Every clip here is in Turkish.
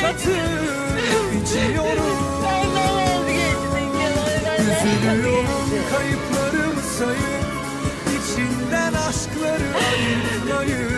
katır içiyorum Üzülüyorum kayıplarımı sayıp içinden aşkları ayırmayıp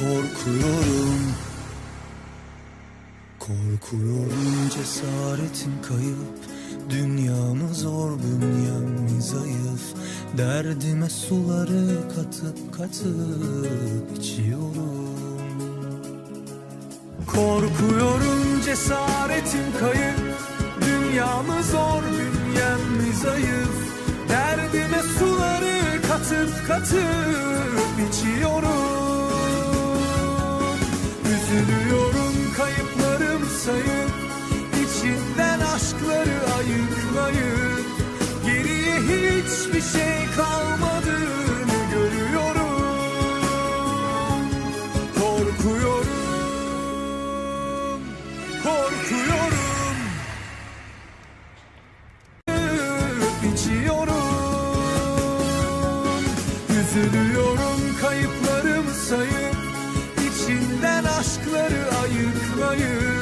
korkuyorum. Korkuyorum cesaretim kayıp. Dünyamı zor bünyem zayıf. Derdime suları katıp katıp içiyorum. Korkuyorum cesaretim kayıp. Dünyamı zor bünyem zayıf. Derdime suları katıp katıp içiyorum Üzülüyorum kayıplarım sayıp içinden aşkları ayıklayıp Geriye hiçbir şey kalmadığını görüyorum. Korkuyorum Korkuyorum. İçiyorum. Üzülüyorum you.